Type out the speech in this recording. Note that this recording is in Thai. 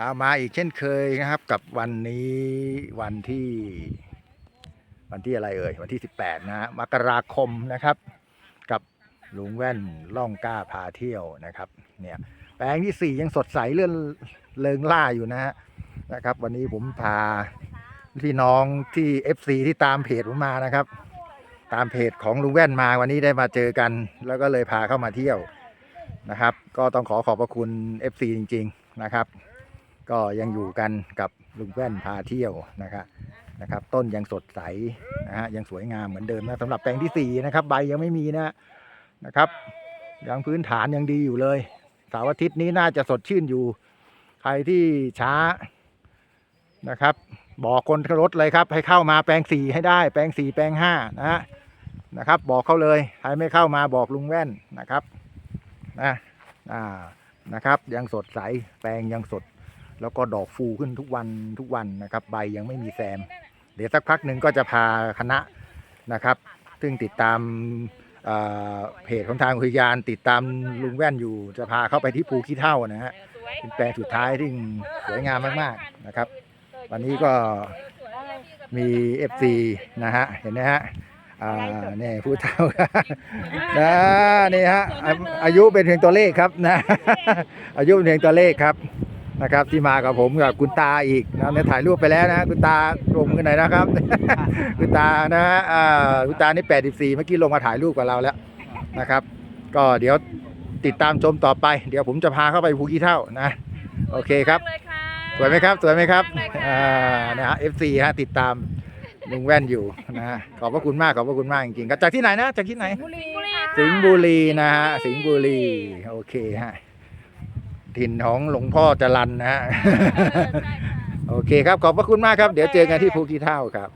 เอามาอีกเช่นเคยนะครับกับวันนี้วันที่ วันที่อะไรเอ่ยวันที่ 18 นะฮะมกราคมนะครับ กับลุงแว่นล่องกล้าพาเที่ยวนะครับเนี่ยแปลงที่ 4 ยังสดใสเลื่อนเลิงล่าอยู่นะฮะนะครับ วันนี้ผมพาพี่น้องที่ FC ที่ตามเพจผมมานะครับ ตามเพจของลุงแว่นมาวันนี้ได้มาเจอกัน แล้วก็เลยพาเข้ามาเที่ยวนะครับ ก็ต้องขอขอบพระคุณ FC จริง ๆนะครับ ก็ยังอยู่กันกับลุงแว่นพาเที่ยวนะครับนะครับ ต้นยังสดใสนะฮะยังสวยงามเหมือนเดิมนะสำหรับแปลงที่สี่นะครับ ใบยังไม่มีนะนะครับยังพื้นฐานยังดีอยู่เลยเสาร์อาทิตย์นี้น่าจะสดชื่นอยู่ ใครที่ช้านะครับ บอกคนรถเลยครับ ให้เข้ามาแปลงสี่ให้ได้ แปลงสี่แปลงห้านะฮะนะครับ บอกเขาเลยใครไม่เข้ามาบอกลุงแว่นนะครับนะอ่านะครับ ยังสดใสแปลงยังสด แล้วก็ดอกฟูขึ้นทุกวันทุกวันนะครับ ใบยังไม่มีแซม เดี๋ยวสักพักหนึ่งก็จะพาคณะนะครับ ซึ่งติดตามเอ่อเพจของทางอุทยาน ติดตามลุงแว่นอยู่ จะพาเข้าไปที่ภูขี้เท่านะฮะเป็นแปลงสุดท้ายที่สวยงามมากๆนะครับ วันนี้ก็มี FC นะฮะเห็นไหมฮะอ่านี่ผู้เฒ่านะนี่ฮะอายุเป็นเพียงตัวเลขครับนะอายุเป็นเพียงตัวเลขครับ นะครับที่มากับผมกับคุณตาอีกนะเนี่ยถ่ายรูปไปแล้วนะคุณตาลงกันหน่อยนะครับ คุณตานะฮะอ่าคุณตานี่ 84 เมื่อกี้ลงมาถ่ายรูปกับเราแล้วนะครับ ก็เดี๋ยวติดตามชมต่อไป เดี๋ยวผมจะพาเข้าไปภูขี้เท่านะ โอเคครับเลยค่ะสวยไหมครับสวยไหมครับสวยมากเลยค่ะอ่านะฮะ FC ฮะติดตามลุงแว่นอยู่นะฮะขอบพระคุณมากขอบพระคุณมากจริงๆครับจากที่ไหนนะจากที่ไหนบุรีสิงห์บุรีนะฮะสิงห์บุรีโอเคฮะ ถิ่นของหลวงพ่อจรันนะฮะ โอเคครับ ขอบพระคุณมากครับ เดี๋ยวเจอกันที่ภูขี้เท่าครับ